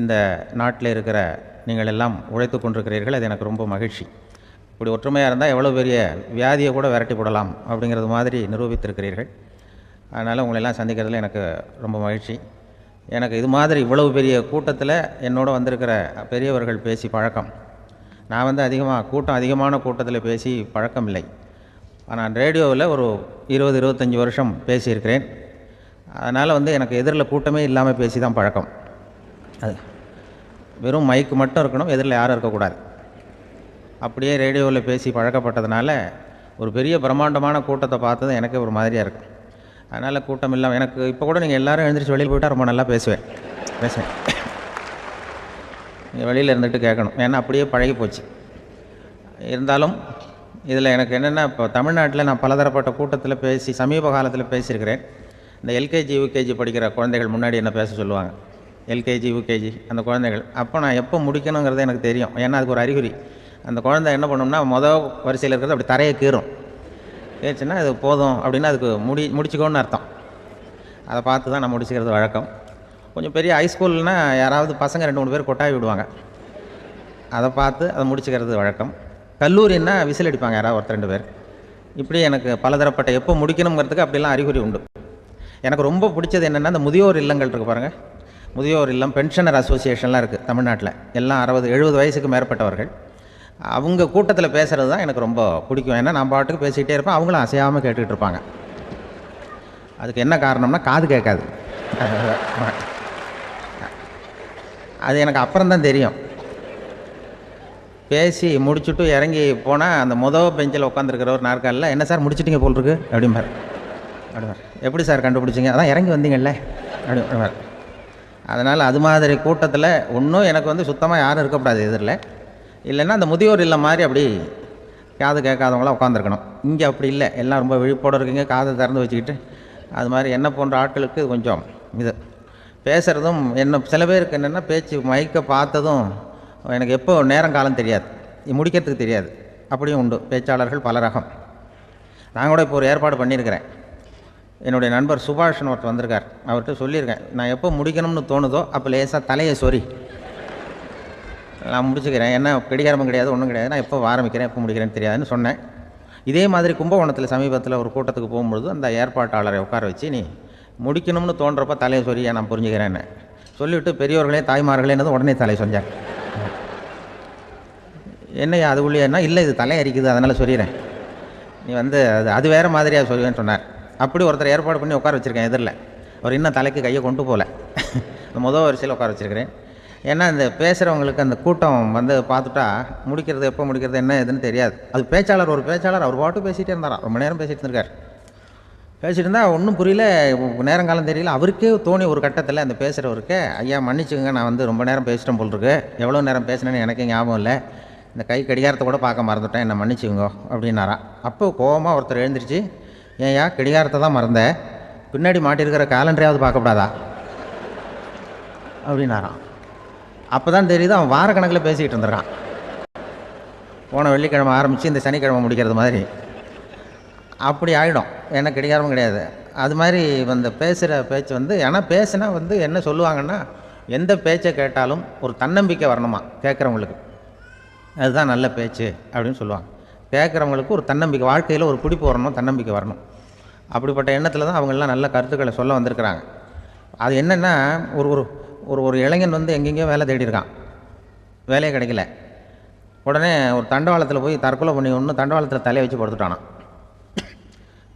இந்த நாட்டில் இருக்கிற நீங்கள் எல்லாம் உழைத்து கொண்டிருக்கிறீர்கள். அது எனக்கு ரொம்ப மகிழ்ச்சி. இப்படி ஒற்றுமையாக இருந்தால் எவ்வளோ பெரிய வியாதியை கூட விரட்டி போடலாம் அப்படிங்கிறது மாதிரி நிரூபித்திருக்கிறீர்கள். அதனால் உங்களெல்லாம் சந்திக்கிறதுல எனக்கு ரொம்ப மகிழ்ச்சி. எனக்கு இது மாதிரி இவ்வளவு பெரிய கூட்டத்தில் என்னோட வந்திருக்கிற பெரியவர்கள் பேசி பழக்கம். நான் வந்து அதிகமாக கூட்டம் அதிகமான கூட்டத்தில் பேசி பழக்கம் இல்லை. நான் ரேடியோவில் ஒரு இருபது இருபத்தஞ்சி வருஷம் பேசியிருக்கிறேன். அதனால் வந்து எனக்கு எதிரில் கூட்டமே இல்லாமல் பேசி தான் பழக்கம். அது. வெறும் மைக்கு மட்டும் இருக்கணும் எதிரில் யாரும் இருக்கக்கூடாது. அப்படியே ரேடியோவில் பேசி பழக்கப்பட்டதுனால ஒரு பெரிய பிரம்மாண்டமான கூட்டத்தை பார்த்தது எனக்கு ஒரு மாதிரியாக இருக்கும் அதனால் கூட்டம் இல்லாமல் எனக்கு இப்போ கூட நீங்கள் எல்லாரும் எழுந்திரிச்சு வெளியில் போயிட்டால் ரொம்ப நல்லா பேசுவேன். பேசுவேன். நீங்கள் வெளியில் இருந்துட்டு கேட்கணும். ஏன்னா அப்படியே பழகி போச்சு. இருந்தாலும் இதில் எனக்கு என்னென்னா இப்போ தமிழ்நாட்டில் நான் பலதரப்பட்ட கூட்டத்தில் பேசி சமீப காலத்தில் பேசியிருக்கிறேன். இந்த எல்கேஜி யூகேஜி படிக்கிற குழந்தைகள் முன்னாடி என்ன பேச சொல்லுவாங்க? எல்கேஜி யூகேஜி அந்த குழந்தைகள். அப்போ நான் எப்போ முடிக்கணுங்கிறது எனக்கு தெரியும். ஏன்னா அதுக்கு ஒரு அறிகுறி. அந்த குழந்தை என்ன பண்ணோம்னா மொதல் வரிசையில் இருக்கிறது அப்படி தரையை கீறும். கேச்சுன்னா அது போதும் அப்படின்னா அதுக்கு முடி முடிச்சுக்கோன்னு அர்த்தம். அதை பார்த்து தான் நான் முடிச்சுக்கிறது வழக்கம். கொஞ்சம் பெரிய ஹைஸ்கூல்னால் யாராவது பசங்க ரெண்டு மூணு பேர் கொட்டாய் விடுவாங்க. அதை பார்த்து அதை முடிச்சுக்கிறது வழக்கம். கல்லூரின்னா விசில் அடிப்பாங்க யாராவது ஒருத்தர் ரெண்டு பேர். இப்படி எனக்கு பலதரப்பட்ட எப்போ முடிக்கணுங்கிறதுக்கு அப்படிலாம் அறிகுறி உண்டு. எனக்கு ரொம்ப பிடிச்சது என்னென்னா இந்த முதியோர் இல்லங்கள் இருக்குது பாருங்கள் முதியோர் இல்லம் பென்ஷனர் அசோசியேஷன்லாம் இருக்குது தமிழ்நாட்டில். எல்லாம் அறுபது எழுபது வயசுக்கு மேற்பட்டவர்கள். அவங்க கூட்டத்தில் பேசுகிறது தான் எனக்கு ரொம்ப பிடிக்கும். ஏன்னா நான் பாட்டுக்கு பேசிக்கிட்டே இருப்பேன். அவங்களும் அசையாமல் கேட்டுக்கிட்டு இருப்பாங்க. அதுக்கு என்ன காரணம்னா காது கேட்காது. அது எனக்கு அப்புறம்தான் தெரியும். பேசி முடிச்சுட்டு இறங்கி போனால் அந்த முதல் பெஞ்சில் உட்காந்துருக்கிறவர் நாற்காலில் என்ன சார் முடிச்சிட்டிங்க போல் இருக்கு? அப்படிம்பார். அப்படிம்பார். எப்படி சார் கண்டுபிடிச்சிங்க? அதான் இறங்கி வந்தீங்கல்ல. அப்படி அப்படிம்பார். அதனால் அது மாதிரி கூட்டத்தில் ஒன்றும் எனக்கு வந்து சுத்தமாக யாரும் இருக்கக்கூடாது எதிரில். இல்லைன்னா அந்த முதியோர் இல்லை மாதிரி அப்படி காது கேட்காதவங்களாம் உட்காந்துருக்கணும் இங்கே அப்படி இல்லை. எல்லாம் ரொம்ப விழிப்போடு இருக்கீங்க. காதை திறந்து வச்சுக்கிட்டு அது மாதிரி என்ன போன்ற ஆட்களுக்கு கொஞ்சம் இது. பேசுகிறதும் என்ன சில பேருக்கு என்னென்னா பேச்சு மைக்கை பார்த்ததும் எனக்கு எப்போ நேரம் காலம் தெரியாது. முடிக்கிறதுக்கு தெரியாது. அப்படியும் உண்டு. பேச்சாளர்கள் பல ரகம். நான் கூட இப்போ ஒரு ஏற்பாடு பண்ணியிருக்கிறேன். என்னுடைய நண்பர் சுபாஷன் ஒருத்தர் வந்திருக்கார். அவர்கிட்ட சொல்லியிருக்கேன் நான் எப்போ முடிக்கணும்னு தோணுதோ அப்போ லேசாக தலையை சொறி நான் முடிச்சுக்கிறேன். என்ன கடிகாரமும் கிடையாது ஒன்றும் கிடையாது. நான் எப்போ ஆரம்பிக்கிறேன் எப்போ முடிக்கிறேன்னு தெரியாதுன்னு சொன்னேன். இதே மாதிரி கும்பகோணத்தில் சமீபத்தில் ஒரு கூட்டத்துக்கு போகும்பொழுது அந்த ஏற்பாட்டாளரை உட்கார வச்சு நீ முடிக்கணும்னு தோன்றப்ப தலையை சொரியா நான் புரிஞ்சுக்கிறேன்னு. சொல்லிவிட்டு பெரியவர்களே தாய்மார்களேனது உடனே தலையை சொஞ்சார் என்னையா அது உள்ளேன்னா இல்லை இது தலை அரிக்குது அதனால் சொல்லிடுறேன் நீ வந்து அது அது வேறு மாதிரியாக சொல்லுவேன்னு சொன்னார். அப்படி ஒருத்தர் ஏற்பாடு பண்ணி உட்கார வச்சுருக்கேன் எதிரில். அவர் இன்னும் தலைக்கு கையை கொண்டு போகல முதல் வரிசையில் உட்கார வச்சுருக்கிறேன். ஏன்னா இந்த பேசுகிறவங்களுக்கு அந்த கூட்டம் வந்து பார்த்துட்டா முடிக்கிறது எப்போ முடிக்கிறது என்ன எதுன்னு தெரியாது. அது பேச்சாளர் ஒரு பேச்சாளர் அவர் பாட்டு பேசிகிட்டே இருந்தாராம் ரொம்ப நேரம் பேசிகிட்டு இருந்திருக்கார். பேசிட்டு இருந்தால் ஒன்றும் புரியல நேரங்காலம் தெரியல. அவருக்கே தோணி ஒரு கட்டத்தில் அந்த பேசுகிறவருக்கு ஐயா மன்னிச்சுக்கோங்க நான் வந்து ரொம்ப நேரம் பேசிட்டேன் போல் இருக்கு எவ்வளோ நேரம் பேசினேன்னு எனக்கு ஞாபகம் இல்லை. இந்த கை கடிகாரத்தை கூட பார்க்க மறந்துட்டேன். என்னை மன்னிச்சுங்க அப்படின்னாராம் அப்போ கோபமாக ஒருத்தர் எழுந்திரிச்சு ஏன்யா கடிகாரத்தை தான் மறந்தேன் பின்னாடி மாட்டிருக்கிற காலண்டரையாவது பார்க்கக்கூடாதா அப்படின்னாராம். அப்போ தான் தெரியுது அவன் வாரக்கணக்கில் பேசிக்கிட்டு இருந்திருக்கான். போன வெள்ளிக்கிழமை ஆரம்பித்து இந்த சனிக்கிழமை முடிக்கிறது மாதிரி. அப்படி ஆகிடும் ஏன்னா கடிகாரமும் கிடையாது. அது மாதிரி வந்து பேசுகிற பேச்சு வந்து ஏன்னா பேசுனா வந்து என்ன சொல்லுவாங்கன்னா எந்த பேச்சை கேட்டாலும் ஒரு தன்னம்பிக்கை வரணுமா? கேட்குறவங்களுக்கு. அதுதான் நல்ல பேச்சு அப்படின்னு சொல்லுவாங்க. கேட்குறவங்களுக்கு ஒரு தன்னம்பிக்கை வாழ்க்கையில் ஒரு பிடிப்பு வரணும் தன்னம்பிக்கை வரணும். அப்படிப்பட்ட எண்ணத்தில் தான் அவங்கெல்லாம் நல்ல கருத்துக்களை சொல்ல வந்திருக்கிறாங்க. அது என்னென்னா ஒரு ஒரு ஒரு ஒரு இளைஞன் வந்து எங்கெங்கேயோ வேலை தேடி இருக்கான் வேலையே கிடைக்கல. உடனே ஒரு தண்டவாளத்தில் போய் தற்கொலை பண்ணி ஒன்று தண்டவாளத்தில் தலையை வச்சு படுத்துட்டானான்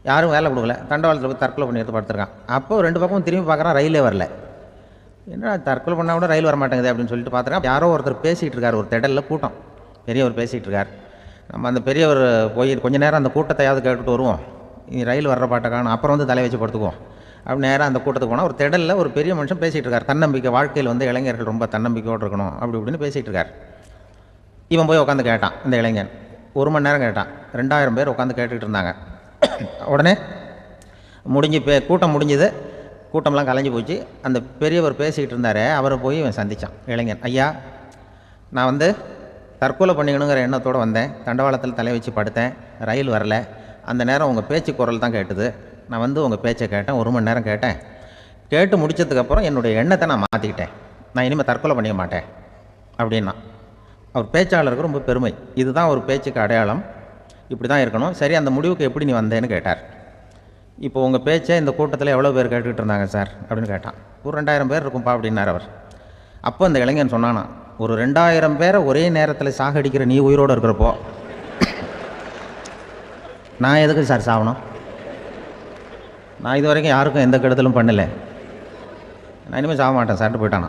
யாரும் வேலை கொடுக்கல. தண்டவாளத்தில் போய் தற்கொலை பண்ணி எடுத்து படுத்துருக்கான். அப்போ ரெண்டு பக்கமும் திரும்பி பார்க்குறான் ரயிலே வரல. என்ன தற்கொலை பண்ணால் கூட ரயில் வர மாட்டேங்குது அப்படின்னு சொல்லிட்டு பார்த்துருக்கான் யாரோ ஒருத்தர் பேசிகிட்டு இருக்கார் ஒரு திடலில் கூட்டம். பெரியவர் பேசிகிட்டு இருக்கார். நம்ம அந்த பெரியவர் போய் கொஞ்ச நேரம் அந்த கூட்டத்தையாவது கேட்டுட்டு வருவோம். ரயில் வர்ற பாட்டை காணும். அப்புறம் வந்து தலை வச்சு படுத்துக்குவோம். அப்படி நேராக அந்த கூட்டத்துக்கு போனால் ஒரு திடலில் ஒரு பெரிய மனுஷன் பேசிகிட்டு இருக்கார். தன்னம்பிக்கை வாழ்க்கையில் வந்து இளைஞர்கள் ரொம்ப தன்னம்பிக்கையோடு இருக்கணும் அப்படி இப்படின்னு பேசிகிட்டு இருக்கார். இவன் போய் உட்காந்து கேட்டான் இந்த இளைஞன். ஒரு மணி நேரம் கேட்டான். ரெண்டாயிரம் பேர் உட்காந்து கேட்டுக்கிட்டு இருந்தாங்க. உடனே முடிஞ்சு பே கூட்டம் முடிஞ்சது. கூட்டம்லாம் கலைஞ்சு போச்சு. அந்த பெரியவர் பேசிக்கிட்டு இருந்தாரே. அவரை போய் இவன் சந்தித்தான் இளைஞன். ஐயா நான் வந்து தற்கொலை பண்ணிக்கணுங்கிற எண்ணத்தோடு வந்தேன். தண்டவாளத்தில் தலை வச்சு படுத்தேன். ரயில் வரல. அந்த நேரம் உங்கள் பேச்சு குரல் தான் கேட்டுது. நான் வந்து உங்கள் பேச்சை கேட்டேன் ஒரு மணி நேரம் கேட்டேன். கேட்டு முடிச்சதுக்கப்புறம் என்னுடைய எண்ணத்தை நான் மாற்றிக்கிட்டேன் நான் இனிமேல் தற்கொலை பண்ணிக்க மாட்டேன் அப்படின்னா. அவர் பேச்சாளருக்கு ரொம்ப பெருமை. இதுதான் ஒரு பேச்சுக்கு அடையாளம். இப்படி தான் இருக்கணும். சரி அந்த முடிவுக்கு எப்படி நீ வந்தேன்னு கேட்டார். இப்போ உங்கள் பேச்சை இந்த கூட்டத்தில் எவ்வளோ பேர் கேட்டுக்கிட்டு இருந்தாங்க சார்? அப்படின்னு கேட்டான். ஒரு ரெண்டாயிரம் பேர் இருக்கும்பா அப்படின்னார் அவர். அப்போ அந்த இளைஞன் சொன்னானா ஒரு ரெண்டாயிரம் பேரை ஒரே நேரத்தில் சாகடிக்கிற நீ உயிரோடு இருக்கிறப்போ நான் எதுக்கு சார் சாகணும் நான் இது வரைக்கும் யாருக்கும் எந்த கெடுதலும் பண்ணலை. நான் இனிமேல் சாக மாட்டேன். சார்ட்டு போயிட்டானா?